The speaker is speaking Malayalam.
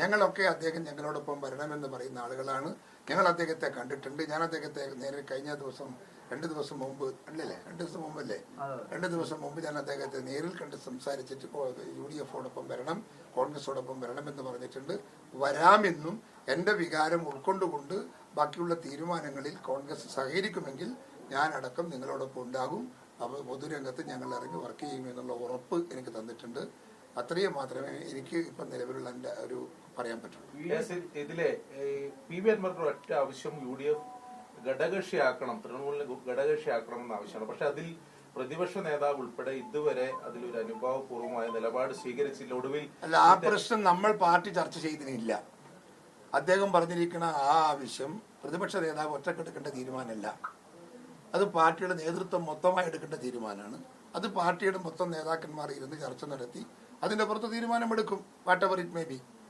ഞങ്ങളൊക്കെ അദ്ദേഹം ഞങ്ങളോടൊപ്പം വരണമെന്ന് പറയുന്ന ആളുകളാണ്. ഞങ്ങൾ അദ്ദേഹത്തെ കണ്ടിട്ടുണ്ട്. ഞാൻ അദ്ദേഹത്തെ നേരെ കഴിഞ്ഞ ദിവസം രണ്ട് ദിവസം മുമ്പ് അല്ലല്ലേ? രണ്ട് ദിവസം മുമ്പല്ലേ? രണ്ട് ദിവസം മുമ്പ് ഞാൻ അദ്ദേഹത്തെ നേരിൽ കണ്ട് സംസാരിച്ചിട്ട് യു ഡി എഫോടൊപ്പം വരണം കോൺഗ്രസോടൊപ്പം വരണമെന്ന് പറഞ്ഞിട്ടുണ്ട്. വരാമെന്നും എന്റെ വികാരം ഉൾക്കൊണ്ടുകൊണ്ട് ബാക്കിയുള്ള തീരുമാനങ്ങളിൽ കോൺഗ്രസ് സഹകരിക്കുമെങ്കിൽ ഞാൻ അടക്കം നിങ്ങളോടൊപ്പം ഉണ്ടാകും. അപ്പോൾ പൊതുരംഗത്ത് ഞങ്ങൾ ഇറങ്ങി വർക്ക് ചെയ്യുമെന്നുള്ള ഉറപ്പ് എനിക്ക് തന്നിട്ടുണ്ട്. അത്രയും മാത്രമേ എനിക്ക് ഇപ്പം നിലവിലുള്ള എന്റെ ഒരു പറയാൻ പറ്റുള്ളൂ. യെസ്, ഇതിലെ ഏ, പി വി അൻവറിന്റെ ഒറ്റ ആവശ്യം യു ഡി എഫ് ഘടകകക്ഷിയാക്കണം തൃണമൂലിനെ ഘടകകക്ഷിയാക്കണം എന്ന ആവശ്യമാണ്. പക്ഷെ അതിൽ പ്രതിപക്ഷ നേതാവ് ഉൾപ്പെടെ ഇതുവരെ അതിലൊരു അനുഭാവപൂർവമായ നിലപാട് സ്വീകരിച്ചില്ല. ഒടുവിൽ അല്ല ആ പ്രശ്നം നമ്മൾ പാർട്ടി ചർച്ച ചെയ്തിനില്ല. അദ്ദേഹം പറഞ്ഞിരിക്കുന്ന ആ ആവശ്യം പ്രതിപക്ഷ നേതാവ് ഒറ്റക്കെടുക്കേണ്ട തീരുമാനമല്ല. അത് പാർട്ടിയുടെ നേതൃത്വം മൊത്തമായി എടുക്കേണ്ട തീരുമാനമാണ്. അത് പാർട്ടിയുടെ മൊത്തം നേതാക്കന്മാർ ഇരുന്ന് ചർച്ച നടത്തി അതിന്റെ പുറത്ത് തീരുമാനമെടുക്കും. Whatever it may be